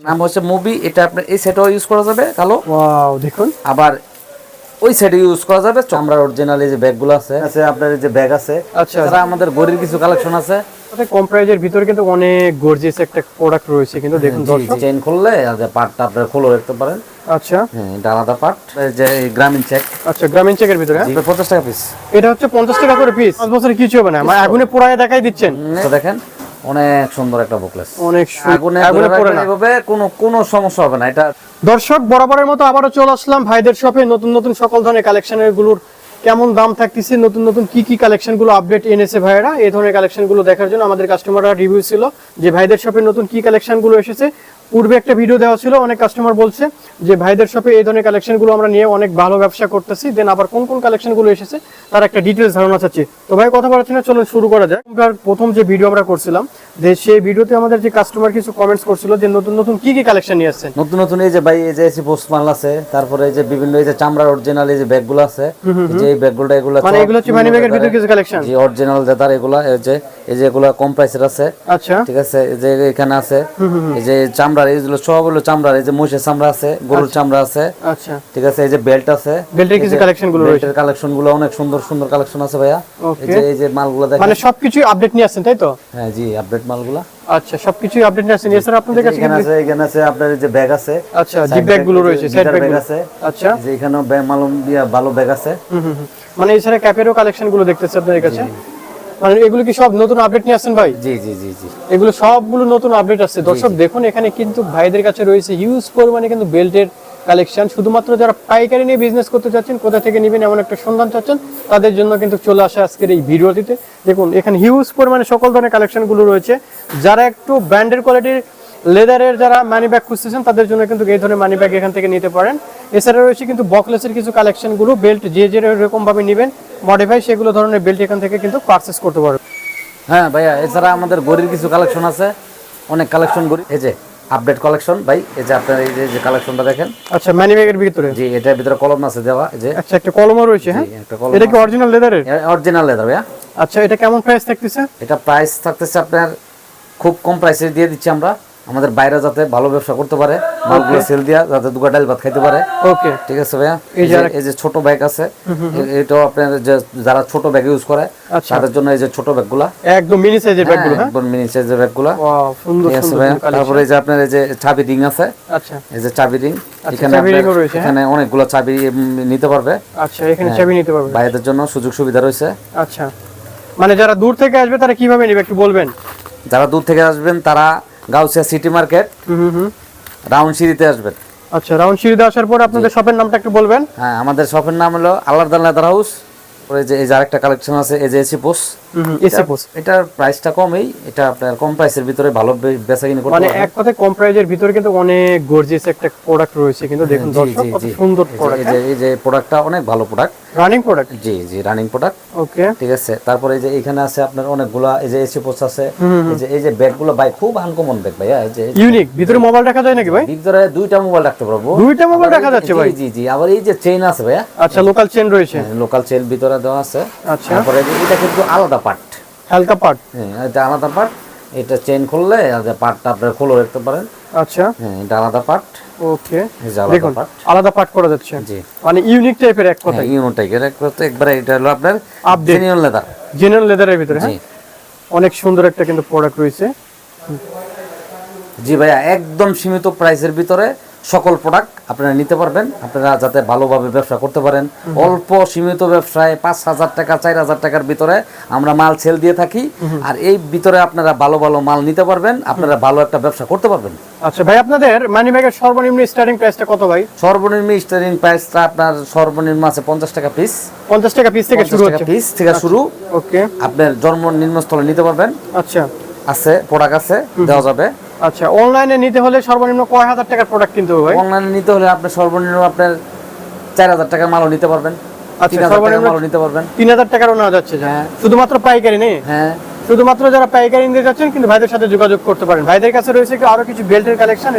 নাম হচ্ছে মুভি এটা আপনার এই সেটও ইউজ করা যাবে কালো। ওয়াও দেখুন। আবার ওই সেটে ইউজ করা যাবে চামড়ার অরিজিনাল এই যে ব্যাগগুলো আছে। আছে আপনার এই যে ব্যাগ আছে। আচ্ছা। আমাদের গড়ির কিছু কালেকশন আছে। সাথে কম প্রাইজের ভিতরে কিন্তু অনেক গর্জিয়াস একটা প্রোডাক্ট রয়েছে কিন্তু দেখুন দর্শক। চেইন খুললে আর যে পার্টটা আপনার খুলে রাখতে পারেন। আচ্ছা। হ্যাঁ এটা আলাদা পার্ট যে গ্রামীণ চেক আচ্ছা গ্রামীণ চেকের ভিতরে হ্যাঁ? পঞ্চাশ টাকা পিস এটা হচ্ছে পঞ্চাশ টাকা করে পিস পাঁচ বছরে কিছু হবে না মানে আগুনে পোড়ায় দেখাই দিচ্ছেন। তো দেখেন। অনেক সুন্দর একটা বুকলেস। অনেক আগুনে পোড়ে না। এভাবে কোনো কোনো সমস্যা হবে না। এটা দর্শক বরাবরের মতো আবারও চলে আসলাম ভাইদের শপে। নতুন নতুন সকল ধরনের কালেকশনেরগুলোর কেমন দাম থাকতেছে নতুন নতুন কি কি কালেকশনগুলো আপডেট এনেছে ভাইরা এই ধরনের কালেকশনগুলো দেখার জন্য আমাদের কাস্টমাররা রিভিউ ছিল যে ভাইদের শপে নতুন কি কালেকশনগুলো এসেছে। পূর্বে একটা ভিডিও দেওয়া ছিল অনেক কাস্টমার বলছে যে ভাইদের শপে এই ধরনের কালেকশনগুলো আমরা নিয়ে অনেক ভালো ব্যবসা করতেছি দেন আবার কোন কোন কালেকশনগুলো এসেছে তার একটা ডিটেলস ধারণা চাচ্ছি। তো ভাই কথা বলাচ্ছি না চলুন শুরু করা যায় প্রথম যে ভিডিও আমরা করছিলাম যে সেই ভিডিওতে আমাদের যে কাস্টমার কিছু কমেন্টস করছিল যে নতুন নতুন কি কি কালেকশন নিয়ে আসছেন? নতুন নতুন এই যে ভাই এই যে এসি পোস্ট মাল আছে তারপরে এই যে বিভিন্ন এই যে চামড়ার অরিজিনাল এই যে ব্যাগগুলো আছে যে এই ব্যাগগুলো এগুলো মানে এগুলো হচ্ছে মানি ব্যাগের ভিতরে কিছু কালেকশন জি অরিজিনাল লেদার এগুলা এই যে এই যে এগুলা কম প্রাইসের আছে। আচ্ছা। ঠিক আছে এই যে এখানে আছে এই যে চামড়ার এইগুলো সব হলো চামড়ার এই যে মহিষের চামড়া আছে গরুর চামড়া আছে। আচ্ছা। ঠিক আছে এই যে বেল্ট আছে। বেল্টের কিছু কালেকশনগুলো রয়েছে বেল্টের কালেকশনগুলো অনেক সুন্দর সুন্দর কালেকশন আছে ভাইয়া। এই যে এই যে মালগুলো দেখেন। মানে সবকিছু আপডেট নিয়ে তাই তো? হ্যাঁ জি আপডেট মালগুলা। আচ্ছা সবকিছু আপডেট নিয়ে এছাড়া আপনাদের কাছে এখানে আছে এখানে আছে আপনার যে ব্যাগ আছে। আচ্ছা জিপ ব্যাগগুলো রয়েছে সাইড ব্যাগ আছে। আচ্ছা। যে এখানেও ব্যাগ মালুম দিয়া ভালো ব্যাগ আছে। মানে এছাড়া ক্যাপেরও কালেকশনগুলো দেখতেছি আপনাদের কাছে। মানে এগুলো কি সব নতুন আপডেট নিয়ে আসছেন ভাই? জি জি জি জি। এগুলো সবগুলো নতুন আপডেট আসছে। দর্শক দেখুন এখানে কিন্তু ভাইদের কাছে রয়েছে হিউজ পরিমাণে কিন্তু বেল্টের কালেকশন শুধুমাত্র যারা পাইকারি নিয়ে বিজনেস করতে চাচ্ছেন কোথা থেকে নেবেন এমন একটা সন্ধান চাচ্ছেন তাদের জন্য কিন্তু চলে আসে আজকের এই ভিডিওটিতে। দেখুন এখানে হিউজ পরিমাণে সকল ধরনের কালেকশনগুলো রয়েছে। যারা একটু ব্র্যান্ডের কোয়ালিটির লেদারের যারা মানি ব্যাগ খুঁজতেছেন তাদের জন্য কিন্তু এই ধরনের মানি ব্যাগ এখান থেকে নিতে পারেন। এছাড়া রয়েছে কিন্তু বকলেসের কিছু কালেকশনগুলো বেল্ট যে যে এরকম ভাবে নেবেন মডিফাই সেগুলো ধরনের বেল্ট এখান থেকে কিন্তু পারচেস করতে পারবেন হ্যাঁ ভাইয়া এছাড়া আমাদের গড়ির কিছু কালেকশন আছে। অনেক কালেকশন গড়ি এই যে আপডেট কালেকশন ভাই এই যে আপনার এই যে- কালেকশনটা দেখেন। আচ্ছা মানি ব্যাগের ভিতরে? জি এটার ভিতরে কলম আছে দেওয়া এই যে। আচ্ছা একটা কলমও রয়েছে হ্যাঁ? একটা কলম এটা কি অরিজিনাল লেদারের অরিজিনাল লেদার ভাইয়া। আচ্ছা এটা কেমন প্রাইস থাকতেছে? এটা প্রাইস থাকতেছে আপনার খুব কম প্রাইসে দিয়ে দিচ্ছি আমরা। আমাদের বাইরে যাতে ভালো ব্যবসা করতে পারে মালগুলো সেল দিয়া যাতে দুগা ডাল ভাত খাইতে পারে। ওকে ঠিক আছে ভাইয়া? এই যে যে এই যে ছোট ব্যাগ আছে এটাও আপনার যে যারা ছোট ব্যাগ ইউজ করে আচ্ছা। তাদের জন্য এই যে ছোট ব্যাগগুলা একদম মিনি সাইজের ব্যাগগুলো হ্যাঁ একদম মিনি সাইজের ব্যাগগুলা ওয়াও সুন্দর সুন্দর তারপরে এই যে আপনার এই যে চাবি রিং আছে। আচ্ছা। এই যে চাবি রিং এখানে ringও রয়েছে, হ্যাঁ? এখানে অনেকগুলো চাবি নিতে পারবে। আচ্ছা এখানে চাবি নিতে পারবে। ভাইদের জন্য সুযোগ সুবিধা রয়েছে। আচ্ছা। মানে যারা দূর থেকে আসবে তারা কীভাবে নেবে একটু বলবেন? যারা দূর থেকে আসবেন তারা গাউসিয়া সিটি মার্কেট। রাউন্ড সিঁড়িতে আসবেন। আচ্ছা রাউন্ড সিঁড়িতে আসার পর আপনাদের শপের নামটা একটু বলবেন। হ্যাঁ আমাদের শপের নাম হলো আল্লাহদান লেদার হাউস। ওই যে এই যে আরেকটা কালেকশন আছে এই যে এসে পোস্ট এটার প্রাইসটা কমই এটা আপনার কম প্রাইসের ভিতরে ভালো বে- বেচাকিনি করতে মানে এক কথায় কম প্রাইজের ভিতরে কিন্তু অনেক গর্জিয়াস একটা প্রোডাক্ট রয়েছে কিন্তু দেখুন দর্শক কত সুন্দর প্রোডাক্ট এই যে এই যে প্রোডাক্টটা অনেক ভালো প্রোডাক্ট রানিং প্রোডাক্ট জি জি রানিং প্রোডাক্ট ওকে ঠিক আছে তারপরে এই যে এখানে আছে আপনার অনেকগুলা এই যে এসি পোস আছে এই যে এই যে ব্যাগগুলো ভাই খুব আনকমন ব্যাগ ভাইয়া এই যে ইউনিক ভিতরে মোবাইল রাখা যায় নাকি ভাই? ভিতরে দুইটা মোবাইল রাখতে পারব। দুইটা মোবাইল রাখা যাচ্ছে ভাই? জি জি আবার এই যে চেইন আছে ভাইয়া। আচ্ছা লোকাল চেন রয়েছে। লোকাল চেইন ভিতরে দেওয়া আছে। আচ্ছা। তারপরে এটা কিন্তু আলাদা পার্ট হালকা পার্ট হ্যাঁ এটা আলাদা পার্ট এটা চেইন খুললে আপনার খুলে রাখতে পারেন। আচ্ছা। হ্যাঁ এটা আলাদা পার্ট ওকে। দেখুন আলাদা পার্ট করা যাচ্ছে। জি। মানে ইউনিক টাইপের এক হ্যাঁ কথায়। ইউনোটাইকের একবারে এটা হলো আপনার। জেনিয়ন লেদার জেনারেল লেদারের ভিতরে হ্যাঁ? অনেক সুন্দর একটা কিন্তু প্রোডাক্ট রয়েছে। জি ভাইয়া একদম সীমিত প্রাইসের ভিতরে। সকল প্রোডাক্ট আপনারা নিতে পারবেন। আপনারা যাতে ভালোভাবে ব্যবসা করতে পারেন। অল্প সীমিত ব্যবসায় পাঁচ হাজার টাকা চার হাজার টাকার ভিতরে আমরা মাল সেল দিয়ে থাকি। আর এই ভিতরে আপনারা ভালো ভালো মাল নিতে পারবেন। আপনারা ভালো একটা ব্যবসা করতে পারবেন। আচ্ছা ভাই আপনাদের মানি ব্যাগের সর্বনিম্ন স্টার্টিং প্রাইসটা কত ভাই? সর্বনিম্ন স্টারিং প্রাইসটা আপনার সর্বনিম্ন আছে পঞ্চাশ টাকা পিস পঞ্চাশ টাকা পিস থেকে শুরু হচ্ছে। পিস থেকে শুরু। ওকে আপনার জন্ম নিম্নস্থলে নিতে পারবেন। আচ্ছা। আছে প্রোডাক্ট আছে দেওয়া যাবে। আচ্ছা অনলাইনে নিতে হলে সর্বনিম্ন কয় হাজার টাকার প্রোডাক্ট কিনতে হবে অনলাইনে নিতে হলে আপনার সর্বনিম্ন আপনার চার হাজার টাকার মালও নিতে পারবেন। আচ্ছা, সর্বনিম্ন- মালও নিতে পারবেন। তিন হাজার টাকারও নেওয়া যাচ্ছে হ্যাঁ। শুধুমাত্র পাইকারি নেই? হ্যাঁ। শুধুমাত্র যারা পাইকারি নিতে যাচ্ছেন কিন্তু ভাইদের সাথে যোগাযোগ করতে পারেন। ভাইদের কাছে রয়েছে কি আরও কিছু বেল্টের কালেকশন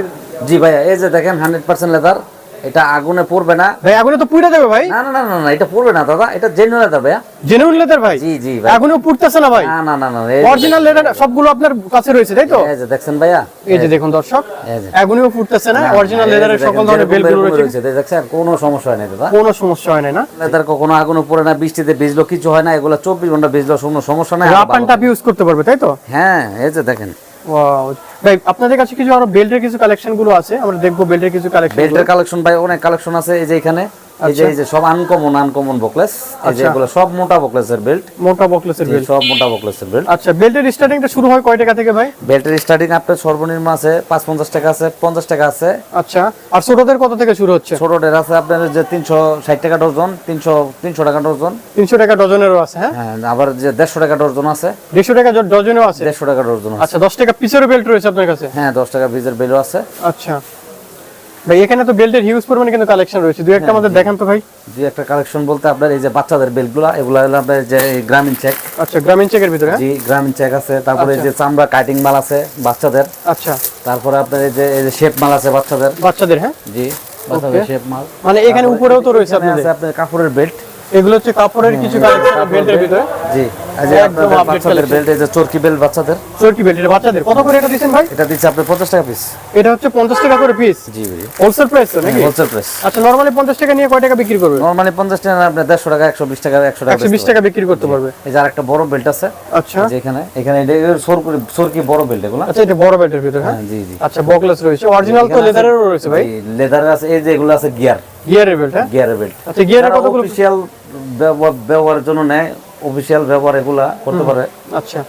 জি ভাইয়া এই যে দেখেন হান্ড্রেড পার্সেন্ট লেদার এটা আগুনে পড়বে না ভাই আগুনে তো পুড়ে যাবে ভাই না না না না এটা পড়বে না দাদা এটা জেনুইন লেদার ভাইয়া জেনুইন লেদার ভাই জি জি ভাই আগুনেও পুড়তেছে না ভাই না না না না অরিজিনাল লেদার সবগুলো আপনার কাছে রয়েছে তাই তো এই যে দেখছেন ভাইয়া এই যে দেখুন দর্শক। আগুনেও ফুটতেছে না অরিজিনাল লেদারের সকল ধরনের বেলগুলো রয়েছে রয়েছে, দেখছেন কোনো সমস্যা হয় না দাদা কোনো সমস্যা হয় না না লেদার কখনো আগুনে পড়ে না বৃষ্টিতে ভিজলো কিছু হয় না এগুলো চব্বিশ ঘণ্টা ভিজলো কোনো সমস্যা নাই রাপ ইউজ করতে পারবে তাই তো হ্যাঁ এই যে দেখেন. ভাই আপনাদের কাছে কিছু আরও বেল্টের কিছু কালেকশনগুলো আছে? আমরা দেখব বেল্টের কিছু কালেকশন বেল্টের কালেকশন ভাই অনেক কালেকশন আছে এই যে এখানে। এই যে আচ্ছা। এই যে সব আনকমন আনকমন বকলেস এই যে আচ্ছা। এগুলো সব মোটা বকলেসের বেল্ট মোটা বকলেসের বেল্ট সব মোটা বকলেসের বেল্ট আচ্ছা বেল্টের স্টার্টিংটা শুরু হয় কয় টাকা থেকে ভাই? বেল্টের স্টার্টিং আপনার সর্বনিম্ন আছে পাঁচ পঞ্চাশ টাকা আছে পঞ্চাশ টাকা আছে। আচ্ছা আর ছোটদের কত থেকে শুরু হচ্ছে? ছোটদের আছে আপনার যে তিনশো ষাট টাকা ডজন তিনশো তিনশো টাকা ডজন। তিনশো টাকা ডজনেরও আছে হ্যাঁ? আবার যে টাকা ডজন আছে। দেড়শো টাকা ড- ডজনেও আছে? দেড়শো টাকা ডজন আছে। আচ্ছা দশ টাকা পিসেরও বেল্ট রয়েছে আপনার কাছে? হ্যাঁ দশ টাকা বীজের বেলও আছে। আচ্ছা। ভাই এখানে তো বেল্টের হিউজ পরিমাণে কিন্তু কালেকশন রয়েছে। দুই একটা আমাদের দেখান তো ভাই। দুই একটা কালেকশন বলতে আপনার এই যে বাচ্চাদের বেলগুলা এগুলা হলো আপনার যে গ্রামীণ চেক আচ্ছা গ্রামীণ চেকের ভিতরে হ্যাঁ? জি গ্রামীণ চেক আছে। তারপরে যে চামড়া কাটিং মাল আছে বাচ্চাদের। আচ্ছা। তারপরে আপনার এই যে এই যে শেপ মাল আছে বাচ্চাদের। বাচ্চাদের হ্যাঁ? জি বাচ্চাদের শেপ মাল। মানে এখানে উপরেও তো রয়েছে আপনাদের। আছে আপনার কাপড়ের বেল্ট এগুলো হচ্ছে কাপড়ের কিছু কালেকশন বেল্টের ভিতরে। জি এই যে আপনাদের বাচ্চাদের বেল্ট এই যে চরকি বেল্ট বাচ্চাদের। চরকি বেল্ট এটা বাচ্চাদের। কত করে এটা দিচ্ছেন ভাই? এটা দিচ্ছে আপনার পঞ্চাশ টাকা পিস এটা হচ্ছে পঞ্চাশ টাকা করে পিস জি ভাই হোলসেল প্রাইস তো নাকি? হোলসেল প্রাইস আচ্ছা নরমালি পঞ্চাশ টাকা নিয়ে কয় টাকা বিক্রি করবে? নরমালি পঞ্চাশ টাকা না, আপনার দেড়শো টাকা একশো বিশ টাকা একশো টাকা একশো বিশ বেচতে টাকা বিক্রি করতে পারবে। এই যে আরেকটা বড় বেল্ট আছে। আচ্ছা। যে এখানে এখানে এটা সরকি সরকি বড় বেল্ট এগুলো। আচ্ছা এটা বড় বেল্টের ভিতরে হ্যাঁ? হ্যাঁ জি জি। আচ্ছা বকলেস রয়েছে। অরিজিনাল তো লেদারেরও রয়েছে ভাই। লেদার আছে এই যে এগুলো আছে গিয়ার গিয়ারের বেল্ট হ্যাঁ? গিয়ারের বেল্ট আচ্ছা গিয়ারের কতগুলো? অফিসিয়াল ব্যবহারের জন্য নেয় অফিসিয়াল ব্যবহার এগুলা করতে পারে। আচ্ছা।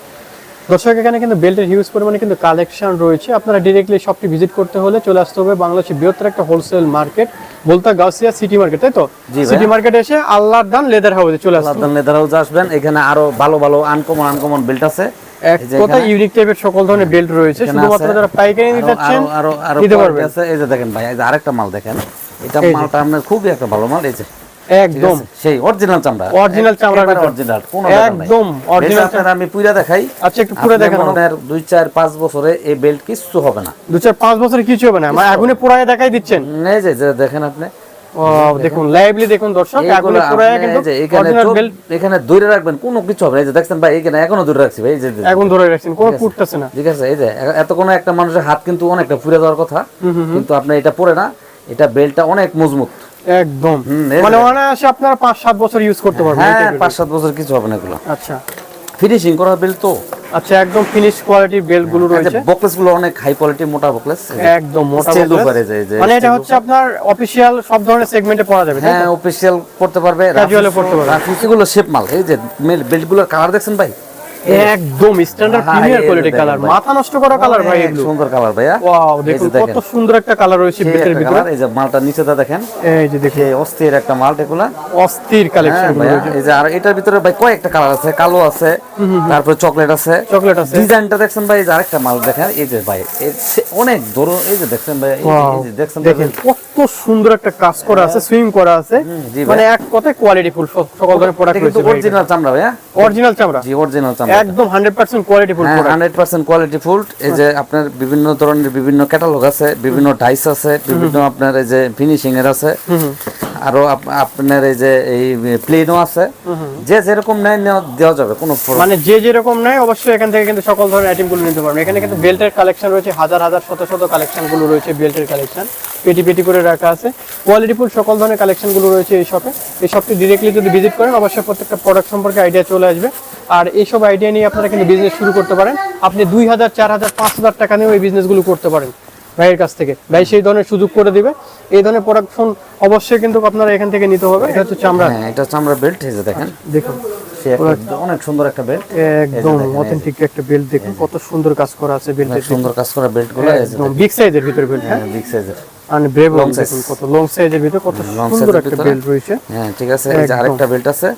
দর্শক এখানে কিন্তু বেল্টের হিউজ পরিমাণে কিন্তু কালেকশন রয়েছে। আপনারা ডিরেক্টলি শপটি ভিজিট করতে হলে চলে আসতে হবে বাংলাদেশের বৃহত্তর একটা হোলসেল মার্কেট বলতা গাউসিয়া সিটি মার্কেট তাই তো? সিটি মার্কেটে এসে আল্লাহর দান লেদার হাউসে চলে হবে। লাদান লেদার হাউস আসবেন। এখানে আরও ভালো ভালো আনকমন আনকমন বেল্ট আছে। এক কথা ইউনিক টাইপের সকল ধরনের বেল্ট রয়েছে। শুধুমাত্র যারা পাইকারি নিতে আরো- চাচ্ছেন আরো- আরও এই যে দেখেন ভাই এই যে আরেকটা মাল দেখেন। এটা মালটা আপনার খুবই একটা ভালো মাল। এই যে একদম। সেই অরিজিনাল চামড়া। চামড়ার ভিতর। অরিজিনাল কোন একদম অরিজিনাল আপনার আমি পুইরা দেখাই। আচ্ছা একটু পুরো দেখেন। আমাকে। আপনার দুই চার পাঁচ বছরে এই বেল্ট কিচ্ছু হবে না। দু চার পাঁচ বছরে কিছু হবে না। আগুনে দেখাই দিচ্ছেন। যে দেখেন আপনি। দেখুন। লাইভলি দেখুন দর্শক আগুনে এইগুলো কিন্তু এই যে এখানে অরিজিনাল বেল্ট এখানে ধরে রাখবেন কোনো কিছু হবে না। এই যে দেখছেন ভাই এখানে এখনও ধরে রাখছি ভাই। এই যে যে- এখন ধরে রাখছেন কোনো ফুটতেছে না। ঠিক আছে এই যে এত কোনো একটা মানুষের হাত কিন্তু অনেকটা পুড়ে যাওয়ার কথা। কিন্তু আপনার এটা পরে না এটা বেল্টটা অনেক মজবুত। একদম। মানে অনায়াসে আপনারা পাঁচ সাত বছর ইউজ করতে পারবেন হ্যাঁ পাঁচ সাত বছর কিছু হবে না এগুলো। আচ্ছা। ফিনিশিং করা বেল্ট তো। আচ্ছা একদম ফিনিশ কোয়ালিটির বেল্টগুলো রয়েছে। বকলেসগুলো অনেক হাই কোয়ালিটি মোটা বকলেস একদম মোটা যে মানে এটা হচ্ছে আপনার অফিসিয়াল সব ধরনের সেগমেন্টে পড়া যাবে হ্যাঁ অফিসিয়াল পড়তে পারবে। এগুলো শেপ মাল। এই যে বেল্টগুলোর কালার দেখছেন ভাই? একদম স্ট্যান্ডার্ড প্রিমিয়ার কোয়ালিটি কালার মাথা নষ্ট করা কালার ভাই এগুলো। সুন্দর কালার ভাইয়া। ওয়াও এই দেখুন যে কত সুন্দর একটা কালার রয়েছে একটা ভিতরে। এই যে মালটা নিচেটা দেখেন। এই যে দেখুন। অস্থির একটা মাল এগুলা। অস্থির কালেকশন হ্যাঁ এই যে আর এটার ভিতরে ভাই কয়েকটা কালার আছে কালো আছে তারপরে চকলেট আছে। চকলেট আছে। ডিজাইনটা দেখছেন ভাই এই যে আরেকটা মাল দেখেন এই যে ভাই অনেক ধরো এই যে দেখছেন ভাই এই যে- দেখছেন দেখেন কত সুন্দর একটা কাজ করা আছে সুইং করা আছে। মানে এক কথায় কোয়ালিটি ফুল সকল ধরনের প্রোডাক্ট রয়েছে অরিজিনাল চামড়া ভাইয়া। অরিজিনাল চামড়া। জি অরিজিনাল চামড়া। একদম 100% কোয়ালিটি ফুল হ্যাঁ product hundred percent quality full এই যে আপনার বিভিন্ন ধরনের বিভিন্ন ক্যাটালগ আছে বিভিন্ন ডাইস আছে বিভিন্ন আপনার এই যে ফিনিশিং এর আছে। আরও আপনার এই যে এই প্লেনও আছে। যে যেরকম নেয় দেওয়া যাবে কোনো মানে যে যেরকম নেয় অবশ্যই এখান থেকে কিন্তু সকল ধরনের আইটেমগুলো নিতে পারবেন। এখানে কিন্তু বেল্টের কালেকশন রয়েছে হাজার হাজার শত শত কালেকশনগুলো রয়েছে বেল্টের কালেকশন পেটি পেটি করে রাখা আছে। কোয়ালিটি ফুল সকল ধরনের কালেকশনগুলো রয়েছে এই শপে এই শপটি ডিরেক্টলি যদি ভিজিট করেন অবশ্যই প্রত্যেকটা প্রোডাক্ট সম্পর্কে আইডিয়া চলে আসবে। আর এইসব আইডিয়া নিয়ে আপনারা কিন্তু বিজনেস শুরু করতে পারেন। আপনি দুই হাজার চার হাজার পাঁচ হাজার টাকা নিয়েও এই বিজনেসগুলো করতে পারেন ভাইয়ের কাছ থেকে। ভাই সেই ধরনের সুযোগ করে দিবে। এই ধরনের প্রোডাকশন অবশ্যই কিন্তু আপনারা এখান থেকে নিতে হবে। এটা হচ্ছে চামড়া হ্যাঁ এটা চামড়া বেল্ট এই যে দেখেন। দেখুন। অনেক সুন্দর একটা বেল্ট একদম অথেন্টিক একটা বেল্ট দেখুন কত সুন্দর কাজ করা আছে বেল্টের সুন্দর কাজ করা বেল্টগুলো এই যে একদম বিগ সাইজের ভিতরে বেল্ট হ্যাঁ? বিগ সাইজের আর ব্রেভ. দেখুন কত লং সাইজের ভিতরে কত সুন্দর একটা বেল্ট রয়েছে। হ্যাঁ ঠিক আছে। এই যে আরেকটা বেল্ট আছে।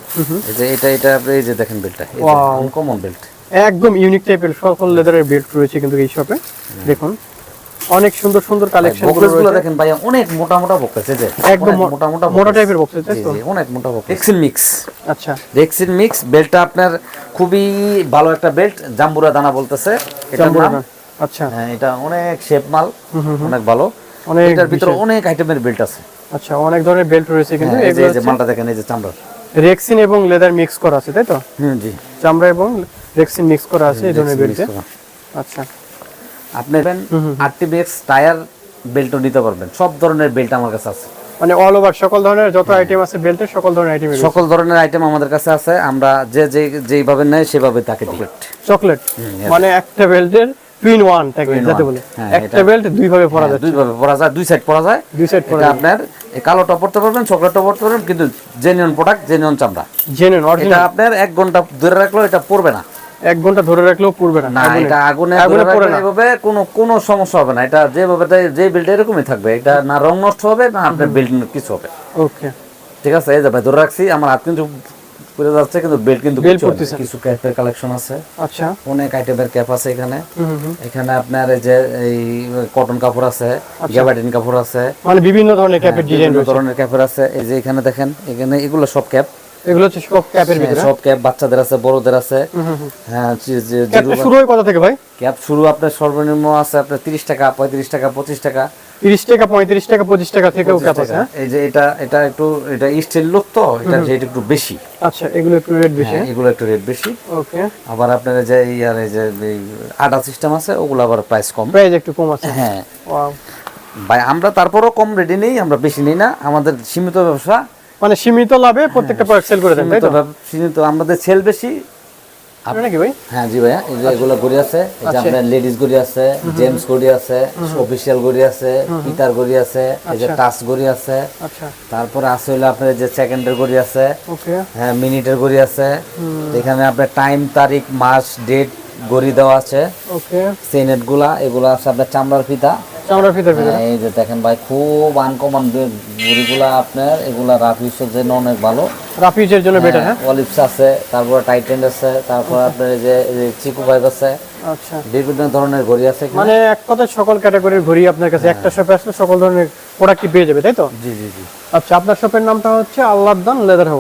এই যে এটা এটা আপনি এই যে দেখেন বেল্টটা বেল্ট একদম ইউনিক টাইপের সকল লেদারের বেল্ট রয়েছে কিন্তু এই শপে দেখুন অনেক সুন্দর সুন্দর কালেকশনগুলো দেখেন ভাই অনেক মোটা মোটা বকলেস এই যে। একদম মোটা মোটা মোটা টাইপের বক্স জি, তো? অনেক মোটা বকলেস রেক্সিন মিক্স আচ্ছা। রেক্সিন মিক্স বেল্টটা আপনার খুবই ভালো একটা বেল্ট জাম্বুরা দানা বলতেছে। না। আচ্ছা। হ্যাঁ এটা অনেক শেপ মাল। অনেক ভালো। অনেক এটার ভিতরে অনেক আইটেমের বেল্ট আছে। আচ্ছা অনেক ধরনের বেল্ট রয়েছে কিন্তু হ্যাঁ, এই যে এগুলো এই যে মালটা দেখেন এই যে চামড়ার। রেক্সিন এবং লেদার মিক্স করা আছে তাই তো? হুম জি। চামড়া এবং রেক্সিন মিক্স করা আছে এই ধরনের বেল্টে আচ্ছা। আপনি আরটিবিএক্স টায়ার বেল্টও নিতে পারবেন। সব ধরনের বেল্ট আমার কাছে আছে। মানে অল ওভার সকল ধরনের যত আইটেম আছে বেল্টের সকল ধরনের আইটেম সকল ধরনের আইটেম আমাদের কাছে আছে। আমরা যে যে যেইভাবে নেয় সেভাবে তাকে দিই চকলেট মানে একটা বেল্টের টুইন ওয়ান যাতে বলে। হ্যাঁ, একটা বেল্ট দুই ভাবে পরা যায় দুই ভাবে পরা যায় দুই সাইড পরা যায়। দুই সাইড পরা আপনার কালোটা পড়তে পারবেন চকলেটটা পড়তে পারবেন কিন্তু জেনুইন প্রোডাক্ট জেনুইন চামড়া। জেনুইন এটা আপনার এক ঘণ্টা ধরে রাখলেও এটা পড়বে না। এক ঘণ্টা ধরে রাখলেও পুড়বে না না আগুনে। এটা এভাবে কোনো কোনো সমস্যা হবে না। এটা যেভাবে যে বিল্ড এরকমই থাকবে। এটা না রং নষ্ট হবে না আপনার বিল্ড কিছু হবে। ওকে ঠিক আছে এই যে ভাই ধরে রাখছি আমার হাত কিন্তু পুড়ে যাচ্ছে কিন্তু বেল্ট কিন্তু কিছু পড়তেছে কিছু ক্যাপের কালেকশন আছে। আচ্ছা। অনেক আইটেমের ক্যাপ আছে এখানে। এখানে আপনার এই যে এই কটন কাপড় আছে আচ্ছা। গ্যাবার্ডিন কাপড় আছে। মানে বিভিন্ন ধরনের ক্যাপের ডিজাইন বিভিন্ন ধরনের ক্যাপের আছে। এই যে এখানে দেখেন এখানে এগুলো সব ক্যাপ এগুলো হচ্ছে সব ক্যাপের ভিতরে। সব ক্যাপ বাচ্চাদের আছে বড়দের আছে। হ্যাঁ যে- শুরু হয় কত থেকে ভাই? ক্যাপ শুরু আপনার সর্বনিম্ন আছে আপনার তিরিশ টাকা পঁয়ত্রিশ টাকা পঁচিশ টাকা। তিরিশ টাকা পঁয়ত্রিশ টাকা পঁচিশ টাকা থেকেও 25 ক্যাপ আছে হ্যাঁ? এই যে এটা এটা একটু এটা স্টিল লোক তো এটা রেট একটু বেশি। আচ্ছা এগুলো একটু রেট বেশি হ্যাঁ, এগুলো একটু রেট বেশি। ওকে। আবার আপনার যে এই যে আডা সিস্টেম আছে ওগুলো আবার প্রাইস কম। প্রাইস একটু কম আছে। হ্যাঁ। Wow. ভাই আমরা তারপরও কম রেডি নেই আমরা বেশি নেই না। আমাদের সীমিত ব্যবসা। মানে সীমিত লাভে প্রত্যেকটা প্রোডাক্ট সেল করে দেন তাই তো? সীমিত আমাদের সেল বেশি আপনার নাকি ভাই? হ্যাঁ জি ভাইয়া এই যে এগুলো গড়ি আছে এই যে আচ্ছা। আপনার লেডিস গড়ি আছে জেমস গড়ি আছে অফিসিয়াল গড়ি আছে পিতার গড়ি আছে এই যে আচ্ছা। টাচ গড়ি আছে। আচ্ছা। তারপরে আছে হলো আপনার যে সেকেন্ডের গড়ি আছে। ওকে। হ্যাঁ মিনিটের গড়ি আছে। এখানে আপনার টাইম তারিখ মাস ডেট গড়ি দেওয়া আছে। ওকে। সেনেটগুলা এগুলো আছে আপনার চামড়ার ফিতা চামড়ার ভিতর ভিতরে। হ্যাঁ, এই যে দেখেন ভাই খুব আনকমন আপনার এগুলা রাফ ইউসের জন্য অনেক ভালো। জন্য বেটার হ্যাঁ অলিপস আছে তারপরে টাইটেন আছে তারপর আপনার এই যে চিকু ফাইভ আছে আচ্ছা। বিভিন্ন ধরনের ঘড়ি আছে মানে এক কথায় সকল ক্যাটাগরির ঘড়ি আপনার কাছে একটা শপে আসলে সকল ধরনের প্রোডাক্টই পেয়ে যাবে তাই তো? জি জি জি। আচ্ছা আপনার শপের নামটা হচ্ছে আল্লাহদান লেদার হাউস